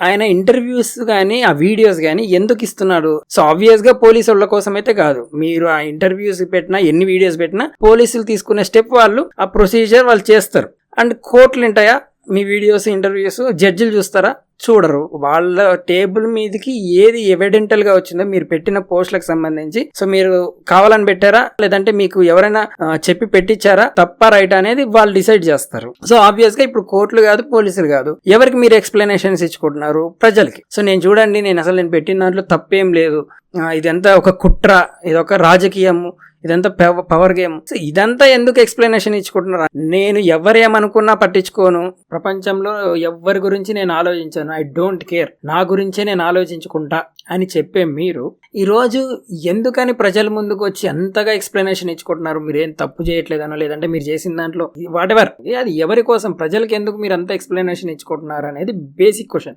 ఆయన ఇంటర్వ్యూస్ కానీ ఆ వీడియోస్ కానీ ఎందుకు ఇస్తున్నాడు? సో ఆబ్వియస్గా పోలీసు వాళ్ళ కోసం అయితే కాదు. మీరు ఆ ఇంటర్వ్యూస్ పెట్టినా ఎన్ని వీడియోస్ పెట్టినా పోలీసులు తీసుకునే స్టెప్ వాళ్ళు ఆ ప్రొసీజర్ వాళ్ళు చేస్తారు. అండ్ కోర్టులు ఉంటాయా? మీ వీడియోస్ ఇంటర్వ్యూస్ జడ్జిలు చూస్తారా? చూడరు. వాళ్ళ టేబుల్ మీదకి ఏది ఎవిడెంటల్గా వచ్చిందో మీరు పెట్టిన పోస్టులకు సంబంధించి. సో మీరు కావాలని పెట్టారా? లేదంటే మీకు ఎవరైనా చెప్పి పెట్టించారా తప్ప రైట్ అనేది వాళ్ళు డిసైడ్ చేస్తారు. సో ఆబ్వియస్గా ఇప్పుడు కోర్టులు కాదు పోలీసులు కాదు. ఎవరికి మీరు ఎక్స్ప్లెనేషన్స్ ఇచ్చుకుంటున్నారు? ప్రజలకి. సో నేను చూడండి నేను అసలు నేను పెట్టిన దాంట్లో తప్పేం లేదు. ఇదంతా ఒక కుట్ర ఇది ఒక రాజకీయము. ఇదంతా పవర్ గేమ్ సో ఇదంతా ఎందుకు ఎక్స్ప్లెనేషన్ ఇచ్చుకుంటున్నారు? నేను ఎవరేమనుకున్నా పట్టించుకోను. ప్రపంచంలో ఎవరి గురించి నేను ఆలోచించాను. ఐ డోంట్ కేర్ నా గురించే నేను ఆలోచించుకుంటా అని చెప్పే మీరు ఈరోజు ఎందుకని ప్రజల ముందుకు వచ్చి అంతగా ఎక్స్ప్లెనేషన్ ఇచ్చుకుంటున్నారు? మీరు ఏం తప్పు చేయట్లేదనో లేదంటే మీరు చేసిన దాంట్లో వాట్ ఎవర్ అది ఎవరి కోసం? ప్రజలకి ఎందుకు మీరు అంత ఎక్స్ప్లెనేషన్ ఇచ్చుకుంటున్నారు అనేది బేసిక్ క్వశ్చన్